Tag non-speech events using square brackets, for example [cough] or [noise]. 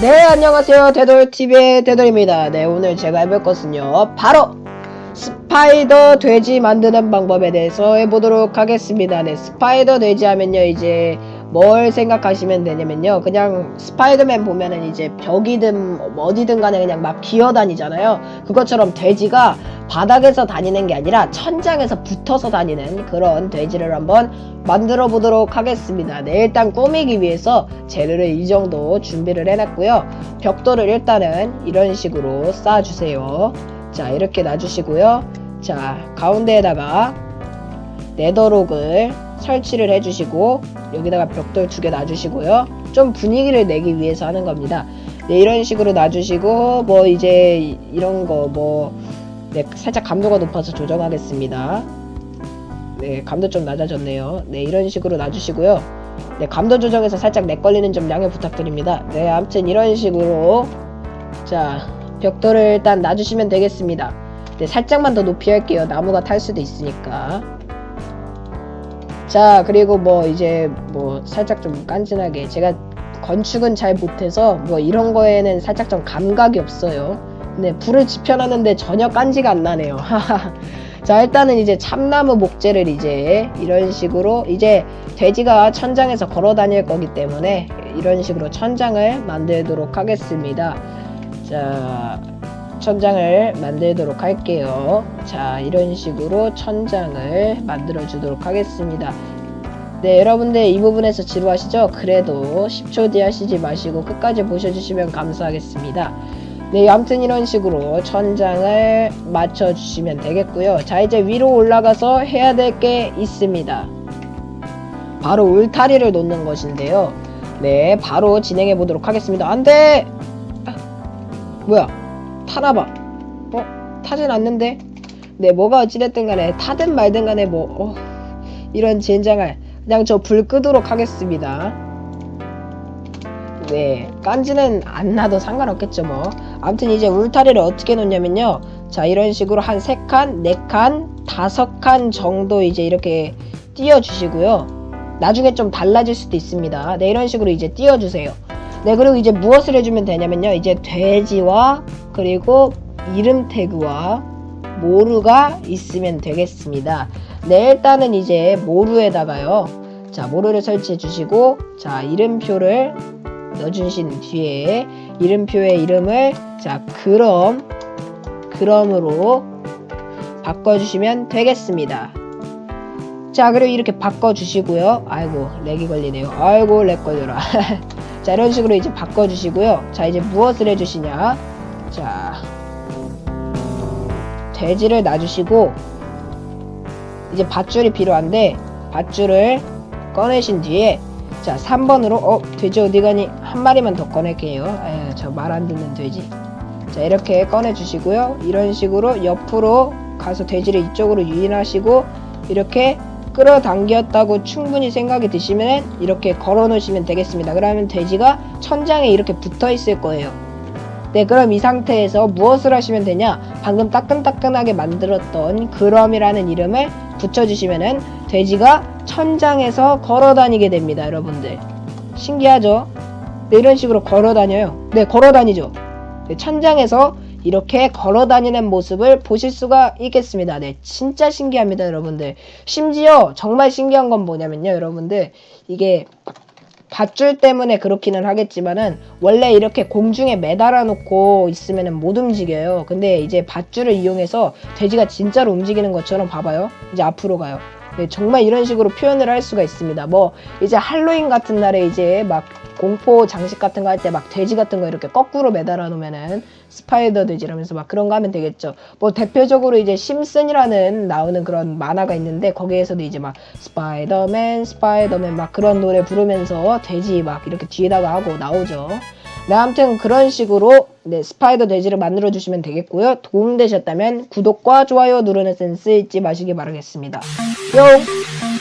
네 안녕하세요. 대돌TV의 대돌입니다. 네 오늘 제가 해볼 것은요. 바로 스파이더 돼지 만드는 방법에 대해서 해보도록 하겠습니다. 네 스파이더 돼지 하면요 이제 뭘 생각하시면 되냐면요. 그냥 스파이더맨 보면은 이제 벽이든 어디든 간에 그냥 막 기어 다니잖아요. 그것처럼 돼지가 바닥에서 다니는 게 아니라 천장에서 붙어서 다니는 그런 돼지를 한번 만들어 보도록 하겠습니다. 네 일단 꾸미기 위해서 재료를 이 정도 준비를 해놨고요. 벽돌을 일단은 이런 식으로 쌓아주세요. 자 이렇게 놔주시고요. 자 가운데에다가 네더록을 설치를 해주시고 여기다가 벽돌 두 개 놔주시고요. 좀 분위기를 내기 위해서 하는 겁니다. 네 이런 식으로 놔주시고 뭐 이제 이- 이런 거뭐 네, 살짝 감도가 높아서 조정하겠습니다. 네 감도 좀 낮아졌네요. 네 이런 식으로 놔주시고요. 네 감도 조정에서 살짝 렉 걸리는 점 양해 부탁드립니다. 네 아무튼 이런 식으로 자 벽돌을 일단 놔주시면 되겠습니다. 네 살짝만 더 높이 할게요. 나무가 탈 수도 있으니까 자 그리고 뭐 이제 뭐 살짝 좀 깐진하게 제가 건축은 잘 못해서 뭐 이런 거에는 살짝 좀 감각이 없어요. 네 불을 지펴놨는데 전혀 깐지가 안 나네요. [laughs] 자 일단은 이제 참나무 목재를 이제 이런 식으로 이제 돼지가 천장에서 걸어 다닐 거기 때문에 이런 식으로 천장을 만들도록 하겠습니다. 자 천장을 만들도록 할게요. 자 이런 식으로 천장을 만들어 주도록 하겠습니다. 네 여러분들 이 부분에서 지루하시죠? 그래도 10초 뒤 하시지 마시고 끝까지 보셔주시면 감사하겠습니다. 네 아무튼 이런 식으로 천장을 맞춰 주시면 되겠고요. 자 이제 위로 올라가서 해야 될 게 있습니다. 바로 울타리를 놓는 것인데요. 네 바로 진행해 보도록 하겠습니다. 안돼! 뭐야 타나봐. 어? 타진 않는데? 네 뭐가 어찌됐든 간에 타든 말든 간에 뭐 어, 이런 젠장을 그냥 저 불 끄도록 하겠습니다. 네 깐지는 안 나도 상관없겠죠 뭐. 아무튼 이제 울타리를 어떻게 놓냐면요. 자 이런 식으로 한 3칸 4칸 5칸 정도 이제 이렇게 띄워 주시고요. 나중에 좀 달라질 수도 있습니다. 네 이런 식으로 이제 띄워 주세요 네 그리고 이제 무엇을 해주면 되냐면요. 이제 돼지와 그리고 이름 태그와 모루가 있으면 되겠습니다. 네 일단은 이제 모루에다가요. 자 모루를 설치해 주시고 자 이름표를 넣어주신 뒤에 이름표의 이름을 자 그럼 그럼으로 바꿔주시면 되겠습니다. 자 그리고 이렇게 바꿔주시고요. 아이고 렉이 걸리네요. 아이고 렉 걸려라 [laughs] 자 이런 식으로 이제 바꿔주시고요. 자 이제 무엇을 해주시냐? 자 돼지를 놔주시고 이제 밧줄이 필요한데 밧줄을 꺼내신 뒤에 자 3번으로 어 돼지 어디 가니? 한 마리만 더 꺼낼게요. 저 말 안 듣는 돼지. 자 이렇게 꺼내 주시고요. 이런 식으로 옆으로 가서 돼지를 이쪽으로 유인하시고 이렇게 끌어당겼다고 충분히 생각이 드시면 이렇게 걸어 놓으시면 되겠습니다. 그러면 돼지가 천장에 이렇게 붙어 있을 거예요. 네 그럼 이 상태에서 무엇을 하시면 되냐? 방금 따끈따끈하게 만들었던 그럼이라는 이름을 붙여주시면은 돼지가 천장에서 걸어 다니게 됩니다 여러분들. 신기하죠? 네, 이런 식으로 걸어 다녀요. 네 걸어 다니죠. 네, 천장에서 이렇게 걸어 다니는 모습을 보실 수가 있겠습니다 네 진짜 신기합니다 여러분들 심지어 정말 신기한 건 뭐냐면요 여러분들 이게 밧줄 때문에 그렇기는 하겠지만은 원래 이렇게 공중에 매달아 놓고 있으면은 못 움직여요. 근데 이제 밧줄을 이용해서 돼지가 진짜로 움직이는 것처럼 봐봐요. 이제 앞으로 가요. 네, 정말 이런 식으로 표현을 할 수가 있습니다. 뭐 이제 할로윈 같은 날에 이제 막 공포 장식 같은 거 할 때 막 돼지 같은 거 이렇게 거꾸로 매달아 놓으면은 스파이더 돼지라면서 막 그런 거 하면 되겠죠. 뭐 대표적으로 이제 심슨이라는 나오는 그런 만화가 있는데 거기에서도 이제 막 스파이더맨 스파이더맨 막 그런 노래 부르면서 돼지 막 이렇게 뒤에다가 하고 나오죠. 네, 아무튼 그런 식으로 네, 스파이더 돼지를 만들어 주시면 되겠고요. 도움되셨다면 구독과 좋아요 누르는 센스 잊지 마시기 바라겠습니다. 뿅!